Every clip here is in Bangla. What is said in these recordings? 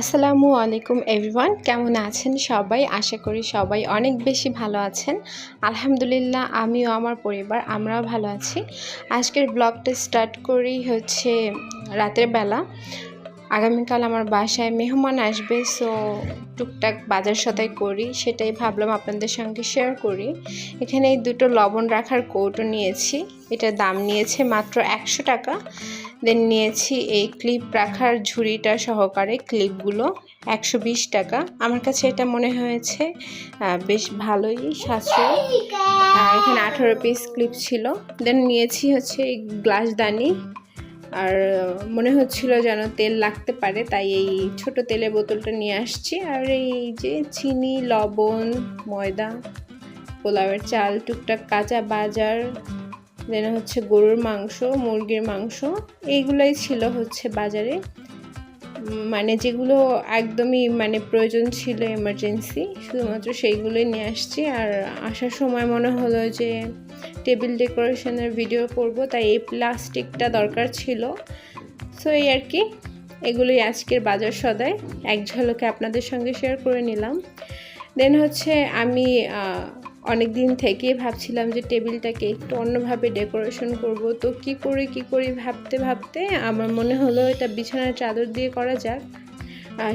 আসসালামু আলাইকুম এভরিওয়ান, কেমন আছেন সবাই? আশা করি সবাই অনেক বেশি ভালো আছেন। আলহামদুলিল্লাহ, আমিও আমার পরিবার, আমরাও ভালো আছি। আজকের ব্লগটা স্টার্ট করি হচ্ছে রাতের বেলা। আগামীকাল আমার বাসায় মেহমান আসবে, সো টুকটাক বাজার সদাই করি, সেটাই ভাবলাম আপনাদের সঙ্গে শেয়ার করি। এখানে এই দুটো লবণ রাখার কৌটো নিয়েছি, এটার দাম নিয়েছে মাত্র একশো টাকা। দেন নিয়েছি এই ক্লিপ রাখার ঝুড়িটা সহকারে ক্লিপগুলো একশো বিশ টাকা। আমার কাছে এটা মনে হয়েছে বেশ ভালোই সাশ্রয়। আর এখানে আঠারো পিস ক্লিপ ছিল। দেন নিয়েছি হচ্ছে এই গ্লাসদানি আর মনে হচ্ছিল যেন তেল লাগতে পারে, তাই এই ছোট তেলের বোতলটা নিয়ে আসছি। আর এই যে চিনি, লবণ, ময়দা, পোলাওয়ের চাল, টুকটাক কাঁচা বাজার দেন হচ্ছে গরুর মাংস, মুরগির মাংস, এইগুলোই ছিল হচ্ছে বাজারে। মানে যেগুলো একদমই মানে প্রয়োজন ছিল এমার্জেন্সি শুধুমাত্র সেইগুলোই নিয়ে আসছি। আর আসার সময় মনে হলো যে টেবিল ডেকোরেশনের ভিডিও করব, তাই এই প্লাস্টিকটা দরকার ছিল। সো এই আর কি, এগুলোই আজকের বাজার সদায় এক ঝলকে আপনাদের সঙ্গে শেয়ার করে নিলাম। দেন হচ্ছে আমি অনেক দিন থেকেই ভাবছিলাম যে টেবিলটাকে একটু অন্যভাবে ডেকোরেশন করব। তো কি করে, কি করি ভাবতে ভাবতে আমার মনে হলো এটা বিছানার চাদর দিয়ে করা যাক।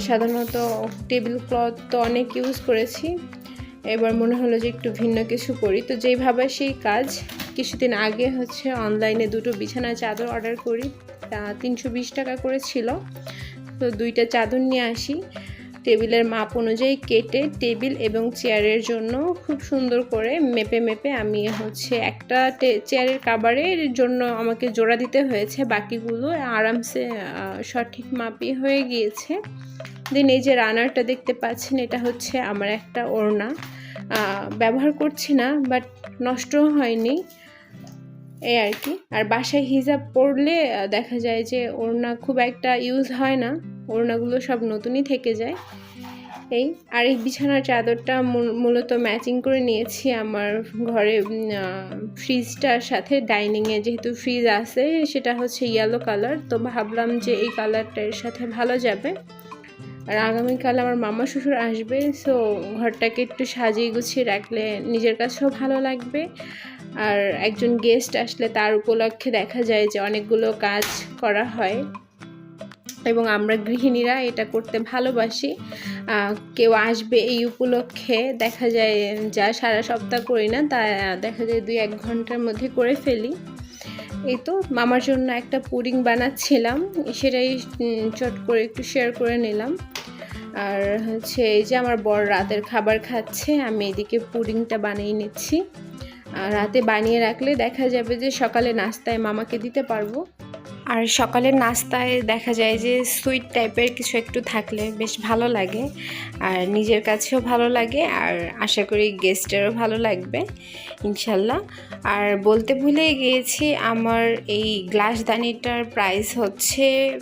সাধারণত টেবিল ক্লথ তো অনেক ইউজ করেছি। এবার মনে হলো যে একটু ভিন্ন কিছু করি। তো যেইভাবে সেই কাজ, কিছুদিন আগে হচ্ছে অনলাইনে দুটো বিছানার চাদর অর্ডার করি। তা তিনশো বিশ টাকা করে ছিল। তো দুইটা চাদর নিয়ে আসি। টেবিলের মাপ অনুযায়ী কেটে টেবিল এবং চেয়ারের জন্য খুব সুন্দর করে মেপে মেপে আমি হচ্ছে একটা চেয়ারের কাবারের জন্য আমাকে জোড়া দিতে হয়েছে। বাকিগুলো আরামসে সঠিক মাপই হয়ে গিয়েছে। দেন এই যে রানারটা দেখতে পাচ্ছেন, এটা হচ্ছে আমার একটা ওড়না। ব্যবহার করছি না বাট নষ্টও হয়নি। এই আর কি। আর বাসায় হিজাব পরলে দেখা যায় যে ওড়না খুব একটা ইউজ হয় না। ওড়নাগুলো সব নতুনই থেকে যায়। এই, আর এই বিছানার চাদরটা মূলত ম্যাচিং করে নিয়েছি আমার ঘরে ফ্রিজটার সাথে। ডাইনিংয়ে যেহেতু ফ্রিজ আছে, সেটা হচ্ছে ইয়েলো কালার তো ভাবলাম যে এই কালারটা এর সাথে ভালো যাবে। আর আগামীকাল আমার মামা শ্বশুর আসবে সো ঘরটাকে একটু সাজিয়ে গুছিয়ে রাখলে নিজের কাছেও ভালো লাগবে। আর একজন গেস্ট আসলে তার উপলক্ষে দেখা যায় যে অনেকগুলো কাজ করা হয়। এবং আমরা গৃহিণীরা এটা করতে ভালোবাসি। কেউ আসবে এই উপলক্ষে, দেখা যায় যা সারা সপ্তাহ করি না, তা দেখা যায় দুই এক ঘণ্টার মধ্যে করে ফেলি। এই তো, মামার জন্য একটা পুডিং বানাচ্ছিলাম, সেটাই চট করে একটু শেয়ার করে নিলাম। আর হচ্ছে এই যে আমার বড় রাতের খাবার খাচ্ছে, আমি এদিকে পুডিংটা বানিয়ে নিচ্ছি। রাতে বানিয়ে রাখলে দেখা যাবে যে সকালে নাস্তায় মামাকে দিতে পারব। আর সকালের নাস্তায় দেখা যায় যে সুইট টাইপের কিছু একটু থাকলে বেশ ভালো লাগে। আর নিজের কাছেও ভালো লাগে আর আশা করি গেস্টেরও ভালো লাগবে, ইনশাল্লাহ। আর বলতে ভুলে গিয়েছি, আমার এই গ্লাস দানিটার প্রাইস হচ্ছে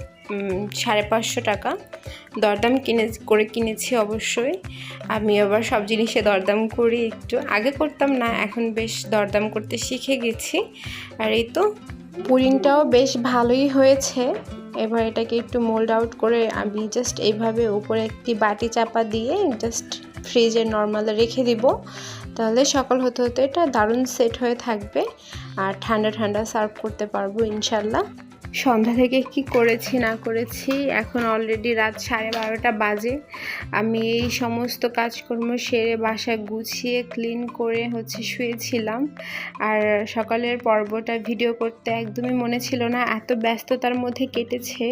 সাড়ে পাঁচশো টাকা। দরদাম কিনে করে কিনেছি অবশ্যই। আমি আবার সব জিনিসে দরদাম করি একটু। আগে করতাম না, এখন বেশ দরদাম করতে শিখে গেছি। আর এই তো পুডিংটাও বেশ ভালোই হয়েছে। এবার এটাকে একটু মোল্ড আউট করে আমি জাস্ট এইভাবে উপরে একটি বাটি চাপা দিয়ে জাস্ট ফ্রিজে নর্মাল রেখে দিব। তাহলে সকাল হতে হতে এটা দারুণ সেট হয়ে থাকবে। আর ঠান্ডা ঠান্ডা সার্ভ করতে পারব ইনশাল্লাহ। সন্ধ্যা থেকে কি করেছি, না করেছি, এখন অলরেডি রাত সাড়ে বারোটা বাজে। আমি এই সমস্ত কাজকর্ম সেরে বাসা গুছিয়ে ক্লিন করে হচ্ছে শুয়েছিলাম। আর সকালের পর্বটা ভিডিও করতে একদমই মনে ছিল না, এত ব্যস্ততার মধ্যে কেটেছে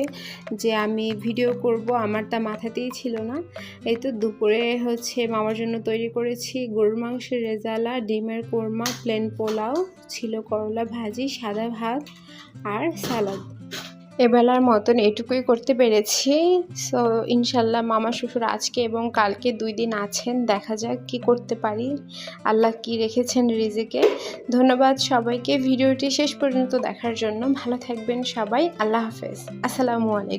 যে আমি ভিডিও করব, আমার তা মাথাতেই ছিল না। এই তো দুপুরে হচ্ছে মামার জন্য তৈরি করেছি গরুর মাংসের রেজালা, ডিমের কোরমা প্লেন পোলাও, ছিল করলা ভাজি, সাদা ভাত আর সালাদ এবেলার মতন এটুকুই করতে পেরেছি। সো ইনশাল্লাহ মামা শ্বশুর আজকে এবং কালকে দুই দিন আছেন। দেখা যাক কি করতে পারি। আল্লাহ কি রেখেছেন রিজিকে। ধন্যবাদ সবাইকে। ভিডিওটি শেষ পর্যন্ত দেখার জন্য। ভালো থাকবেন সবাই। আল্লাহ হাফেজ। আসসালামু আলাইকুম।